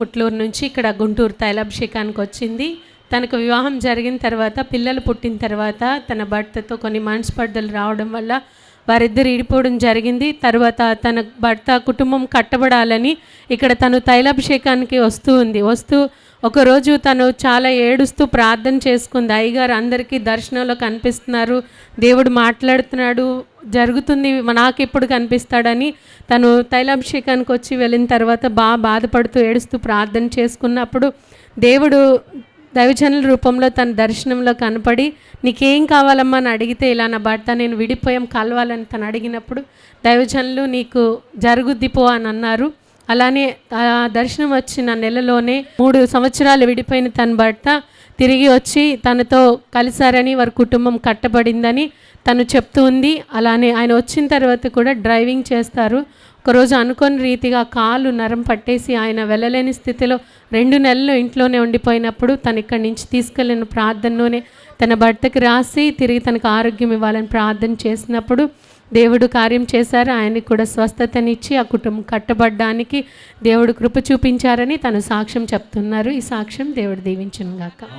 పుట్లూరు నుంచి ఇక్కడ గుంటూరు తైలాభిషేకానికి వచ్చింది. తనకు వివాహం జరిగిన తర్వాత పిల్లలు పుట్టిన తర్వాత తన భర్తతో కొన్ని మనస్పర్ధలు రావడం వల్ల వారిద్దరు ఇడిపోవడం జరిగింది. తర్వాత తన భర్త కుటుంబం కట్టబడాలని ఇక్కడ తను తైలాభిషేకానికి వస్తూ ఉంది. వస్తూ ఒకరోజు తను చాలా ఏడుస్తూ ప్రార్థన చేసుకుంది. అయ్యగారు అందరికీ దర్శనంలో కనిపిస్తున్నారు. దేవుడు మాట్లాడుతున్నాడు. జరుగుతుంది నాకు ఎప్పుడు కనిపిస్తాడని తను తైలాభిషేకానికి వచ్చి వెళ్ళిన తర్వాత బాగా బాధపడుతూ ఏడుస్తూ ప్రార్థన చేసుకున్నప్పుడు దేవుడు దైవజనుల రూపంలో తన దర్శనంలో కనపడి నీకేం కావాలమ్మా? అని అడిగితే ఇలా నా భర్త నేను విడిపోయాం కలవాలని తను అడిగినప్పుడు దైవజనులు నీకు జరుగుద్ది పో అని అన్నారు. అలానే ఆ దర్శనం వచ్చిన నెలలోనే మూడు సంవత్సరాలు విడిపోయిన తన భర్త తిరిగి వచ్చి తనతో కలిశారని వారి కుటుంబం కట్టబడిందని తను చెప్తూ ఉంది. అలానే ఆయన వచ్చిన తర్వాత కూడా డ్రైవింగ్ చేస్తారు. ఒకరోజు అనుకోని రీతిగా కాలు నరం పట్టేసి ఆయన వెళ్ళలేని స్థితిలో రెండు నెలలు ఇంట్లోనే ఉండిపోయినప్పుడు తను ఇక్కడి నుంచి తీసుకెళ్ళిన ప్రార్థనలోనే తన భర్తకి రాసి తిరిగి తనకు ఆరోగ్యం ఇవ్వాలని ప్రార్థన చేసినప్పుడు దేవుడు కార్యం చేశారు ఆయనకి కూడా స్వస్థతనిచ్చి ఆ కుటుంబం కట్టబడ్డానికి దేవుడు కృప చూపించారని తను సాక్ష్యం చెప్తున్నారు. ఈ సాక్ష్యం దేవుడు దీవించును గాక